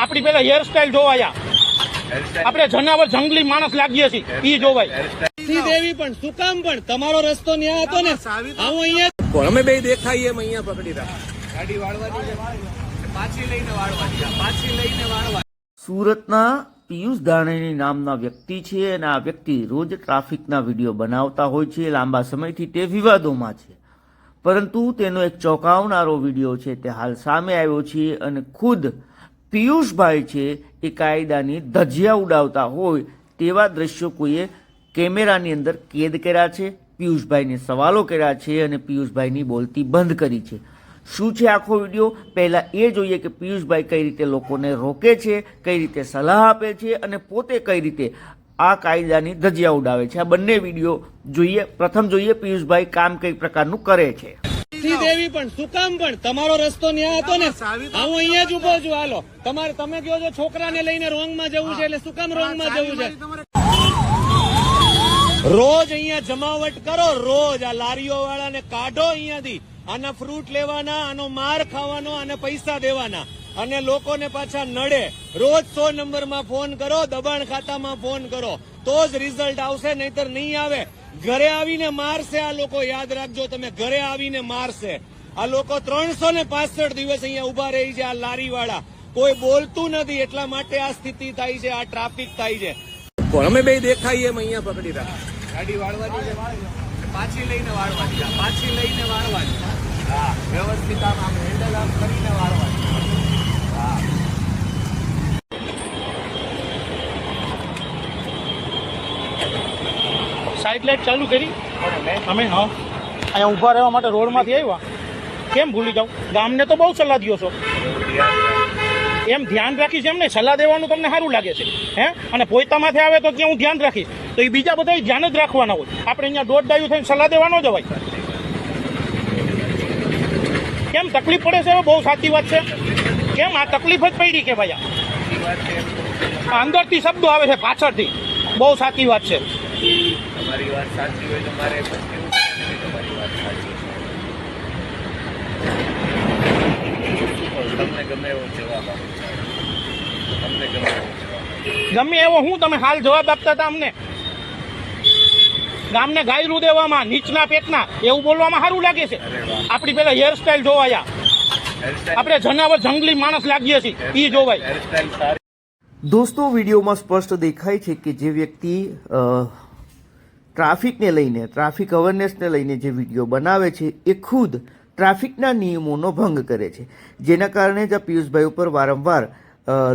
આપણી પેલા હેરસ્ટાઈલ જોવાયા આપણે જનાવર જંગલી માણસ લાગીએ છીએ. ઈ જોવાય. દેવી પણ શું કામ પણ તમારો રસ્તો ન્યા હતો ને. આવું અહીંયા. અમે બે દેખાઈએ એમ અહીંયા પકડી રાખ ગાડી વાળવાની પાછી લઈને વાળવાની પાછી લઈને વાળવા સુરતના પિયુષ દાણીની નામના વ્યક્તિ છે અને આ વ્યક્તિ રોજ ટ્રાફિકના વીડિયો બનાવતા હોય છે લાંબા સમયથી તે વિવાદોમાં છે. પરંતુ તેનો એક ચોંકાવનારો વીડિયો છે તે હાલ સામે આવ્યો છે અને ખુદ પિયુષભાઈ છે એ કાયદાની ધજિયા ઉડાવતા હોય તેવા દ્રશ્યો કોઈએ કેમેરાની અંદર કેદ કર્યા છે, પિયુષભાઈને સવાલો કર્યા છે અને પિયુષભાઈની બોલતી બંધ કરી છે. શું છે આખો વીડિયો? પહેલાં એ જોઈએ કે પિયુષભાઈ કઈ રીતે લોકોને રોકે છે, કઈ રીતે સલાહ આપે છે અને પોતે કઈ રીતે આ કાયદાની ધજિયા ઉડાવે છે. આ બંને વીડિયો જોઈએ, પ્રથમ જોઈએ પિયુષભાઈ કામ કઈ પ્રકારનું કરે છે. નથી દેવી પણ શું કામ પણ? તમારો રસ્તો ન્યા હતો ને. હું અહીંયા જ ઊભો છું. હાલો. તમારે તમે કહો છો છોકરાને લઈને રોંગમાં જવું છે એટલે શું કામ રોંગમાં જવું છે? રોજ અહીંયા જમાવટ કરો. રોજ આ લારીઓ વાળાને કાઢો અહીંયાથી. આના ફ્રૂટ લેવાના આનો માર ખાવાનો અને પૈસા દેવાના. અને લોકોને પાછા નડે. રોજ સો નંબરમાં ફોન કરો દબાણ ખાતામાં ફોન કરો. તો જ રિઝલ્ટ આવશે નહીતર નહીં આવે. ઘરે આવીને મારશે આ લોકો યાદ રાખજો તમે ઘરે આવીને મારશે. આ લોકો ત્રણસો ને પાસઠ દિવસ અહીંયા ઊભા રહી છે આ લારી વાળા કોઈ બોલતું નથી એટલા માટે આ સ્થિતિ થાય છે આ ટ્રાફિક થાય છે. અમે બે દેખાઈએ એમ અહીંયા પકડી રહ્યા ગાડી વાળવાની પાછી લઈને વાળવાની. પાછી લઈને વાળવાની હા વ્યવસ્થિત આમ આમ હેન્ડલ આમ કરીને વાળવાની હા. સાઈડ લાઈટ ચાલુ કરી. અમે હા. અહીંયા ઊભા રહેવા માટે રોડમાંથી આવ્યા. કેમ ભૂલી જાઉં? ગામને તો બહુ સલાહ દો છો. એમ ધ્યાન રાખીશ એમ નહીં સલાહ દેવાનું તમને સારું લાગે છે. હે? અને પોતામાંથી આવે તો ત્યાં હું ધ્યાન રાખીશ. તો એ બીજા બધા ધ્યાન જ રાખવાના હોય. આપણે અહીંયા દોઢ ડાયું થઈને સલાહ દેવાનો જવાય કેમ તકલીફ પડે છે? બહુ સાચી વાત છે. કેમ આ તકલીફ જ પડી કે ભાઈ અંદરથી શબ્દો આવે છે પાછળથી. બહુ સાચી વાત છે. તમારી વાત સાચી હોય તો મારે પણ કેવું છે તમારી વાત સાચી છે. તમને ગમે એવો જવાબ આપો તમને ગમે એવો જવાબ ગમે એવો હું તમે હાલ જવાબ આપતા હતા અમને. ગામને ગાયરું દેવામાં નીચના પેટના એવું બોલવામાં સારું લાગે છે. આપણી પેલા હેરસ્ટાઈલ જોવાયા આપણે જનાવર જંગલી માણસ લાગીએ છીએ. એ જોવાય. દોસ્તો વિડીયોમાં સ્પષ્ટ દેખાય છે કે જે વ્યક્તિ અ, ટ્રાફિકને લઈને, ટ્રાફિક અવેરનેસને લઈને જે વીડિયો બનાવે છે, એ ખુદ ટ્રાફિકના નિયમોનો ભંગ કરે છે. જેના કારણે જ આ પિયુષભાઈ ઉપર વારંવાર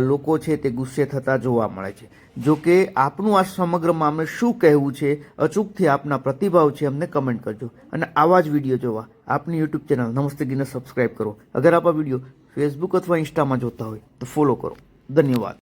લોકો છે તે ગુસ્સે થતા જોવા મળે છે. જો કે આપનું આ સમગ્ર મામલે શું કહેવું છે, અચૂકથી આપના પ્રતિભાવ છે, અમને કમેન્ટ કરજો. અને આવા જ વીડિયો જોવા. આપની યુટ્યુબ ચેનલ નમસ્તે ગીને સબસ્ક્રાઈબ કરો. અગર આપ આ વીડિયો ફેસબુક અથવા ઇન્સ્ટામાં જોતા હોય, તો ફોલો કરો. ધન્યવાદ.